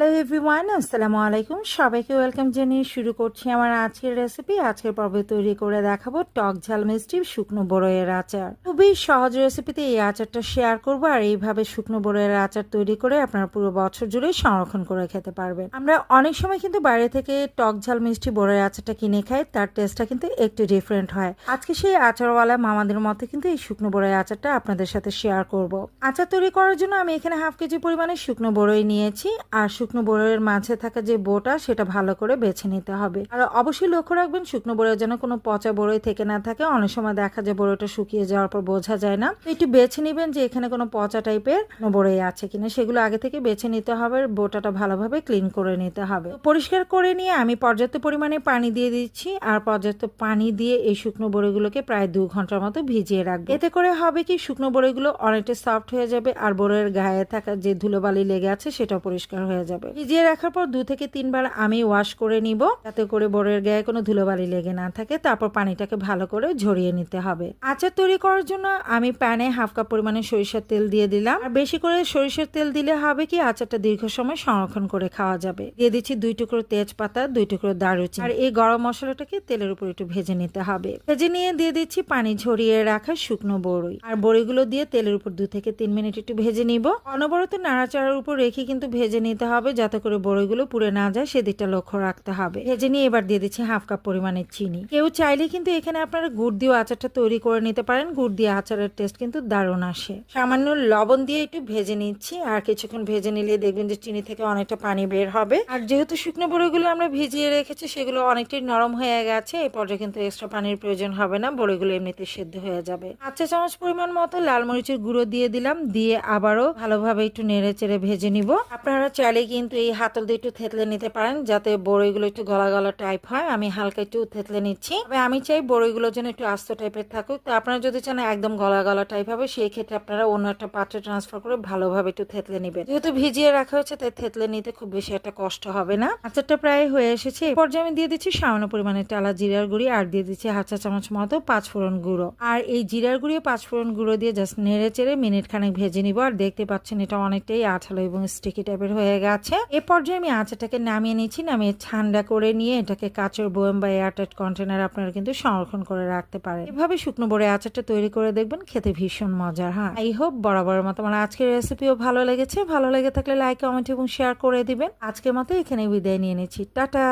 Hello everyone আসসালামু আলাইকুম সবাইকে ওয়েলকাম জানিয়ে শুরু করছি আমার আজকের রেসিপি আজকের পর্বে তৈরি করে দেখাবো টক ঝাল মিষ্টি শুকনো বড়ইয়ের আচার। খুবই সহজ রেসিপিতে এই আচারটা শেয়ার করব আর এইভাবে শুকনো বড়ইয়ের আচার তৈরি করে আপনারা পুরো বছর জুড়ে সংরক্ষণ করে খেতে পারবেন। আমরা অনেক সময় কিন্তু বাইরে থেকে টক ঝাল মিষ্টি বড়ইয়ের আচারটা কিনে খাই, তার টেস্টটা কিন্তু একটু ডিফারেন্ট হয়। আজকে সেই আচারওয়ালা মামাদের মতো কিন্তু এই শুকনো বড়ইয়ের আচারটা আপনাদের সাথে শেয়ার করব। আচার তৈরি করার জন্য আমি এখানে হাফ কেজি পরিমাণে শুকনো বড়ই নিয়েছি, আর শুকনো বড়ইয়ের মাঝে থাকা যে বোটা, সেটা ভালো করে বেছে নিতে হবে। আর অবশ্যই লক্ষ্য রাখবেন, শুকনো বড়ইয়ের যেন কোনো পচা বড়ই থেকে না থাকে। অনেক সময় দেখা যায় বড়ইটা শুকিয়ে যাওয়ার পর বোঝা যায় না। একটু বেছে নেবেন যে এখানে কোনো পচা টাইপের বড়ই আছে কিনা। সেগুলো আগে থেকে বেছে নিতে হবে বোটাটা ভালোভাবে ক্লিন করে নিতে হবে। পরিষ্কার করে নিয়ে আমি পর্যাপ্ত পরিমাণে পানি দিয়ে দিচ্ছি, আর পর্যাপ্ত পানি দিয়ে এই শুকনো বড়িগুলোকে প্রায় দু ঘণ্টার মতো ভিজিয়ে রাখব। এতে করে হবে কি, শুকনো বড়িগুলো অনেকটা সফট হয়ে যাবে, আর বড়ের গায়ে থাকা যে ধুলোবালি লেগে আছে, সেটাও পরিষ্কার হয়ে যাবে। ভিজিয়ে রাখার পর দু থেকে তিনবার আমি ওয়াশ করে নিব। যাতে করে বড়ের গায়ে কোনো ধুলোবালি লেগে না থাকে। তারপর পানিটাকে ভালো করে ঝরিয়ে নিতে হবে। আচার তৈরি করার জন্য আমি প্যানে হাফ কাপ পরিমাণে সরিষার তেল দিয়ে দিলাম। আর বেশি করে সরিষার তেল দিলে হবে কি? আচারটা দীর্ঘ সময় সংরক্ষণ করে খাওয়া যাবে। দিয়ে দিচ্ছি দুই টুকরো তেজপাতা, দুই টুকরো দারুচিনি। আর এই গরম মশলাটাকে তেলের উপর একটু ভেজে নিতে হবে। ভেজে নিয়ে দিয়ে দিচ্ছি পানি ঝরিয়ে রাখা শুকনো বড়ই আর বড়িগুলো দিয়ে তেলের উপর দু থেকে তিন মিনিট একটু ভেজে নিব। অনবরত নাড়াচাড়ার উপর রেখে কিন্তু ভেজে নিতে হবে। যাতে করে বড়িগুলো পুড়ে না যায় সেদিকটা লক্ষ্য রাখতে হবে। ভেজে নিয়ে এবার দিয়ে দিচ্ছি হাফ কাপ পরিমাণের চিনি। কেউ চাইলে কিন্তু এখানে আপনারা গুড় দিয়ে আচারটা তৈরি করে নিতে পারেন। গুড় দিয়ে আচারের টেস্ট কিন্তু দারুণ আসে। সামান্য লবণ দিয়ে একটু ভেজে নিচ্ছি, আর কিছুক্ষণ ভেজে নিলে দেখবেন যে চিনি থেকে অনেকটা পানি বের হবে। আর যেহেতু শুকনো বড়িগুলো আমরা ভিজিয়ে রেখেছি, সেগুলো অনেকটাই নরম হয়ে গেছে এই পর্যায়ে কিন্তু এক্সট্রা পানির প্রয়োজন হবে না বড়িগুলো এমনিতে সেদ্ধ হয়ে যাবে। আচ্ছা চামচ পরিমাণ মতো লাল মরিচের গুঁড়ো দিয়ে দিলাম, দিয়ে আবারও ভালোভাবে একটু নেড়ে চেড়ে ভেজে নিব। আপনারা চাইলে কিন্তু এই হাতল দিয়ে একটু থেতলে নিতে পারেন, যাতে বড়িগুলো একটু গলা গলা টাইপ হয়। আমি হালকা একটু থেতলে নিচ্ছি। আমি চাই বড়িগুলো যেন একটু আস্ত টাইপের থাকুক। তো আপনারা যদি চান একদম গলা গলা টাইপ হবে, সেই ক্ষেত্রে আপনারা অন্য একটা পাত্রে ট্রান্সফার করে ভালোভাবে একটু থেতলে নেবেন। যেহেতু ভিজিয়ে রাখা হয়েছে, তাই থেতলে নিতে খুব বেশি একটা কষ্ট হবে না। আচারটা প্রায় হয়ে এসেছে। পর্যায়ে আমি দিয়ে দিচ্ছি সামান্য পরিমাণে টালা জিরার গুঁড়ি, আর দিয়ে দিচ্ছি হাফ চা চামচ মতো পাঁচ ফোড়ন গুঁড়ো। আর এই জিরার গুঁড়ি পাঁচ ফোড়ন গুঁড়ো দিয়ে জাস্ট নেড়ে চেড়ে মিনিট খানেক ভেজে নিব। আর দেখতে পাচ্ছেন এটা অনেকটাই আঠালো এবং স্টিকি টাইপের হয়ে গেছে। এ পর্যায়ে আমি আচাটাকে নামিয়ে নিচ্ছি নামিয়ে ঠান্ডা করে নিয়ে এটাকে কাঁচের বয়ম বা এয়ারটাইট কন্টেনার আপনারা কিন্তু সংরক্ষণ করে রাখতে পারেন। এভাবে শুকনো বড়ে আচারটা তৈরি করে দেখবেন খেতে ভীষণ মজার হ্যাঁ। আই হোপ বরাবরের মতো আমার আজকের রেসিপিও ভালো লেগেছে। ভালো লেগে থাকলে লাইক কমেন্ট এবং শেয়ার করে দিবেন। আজকের মতো এখানে বিদায় নিয়ে নিচ্ছি। টাটা!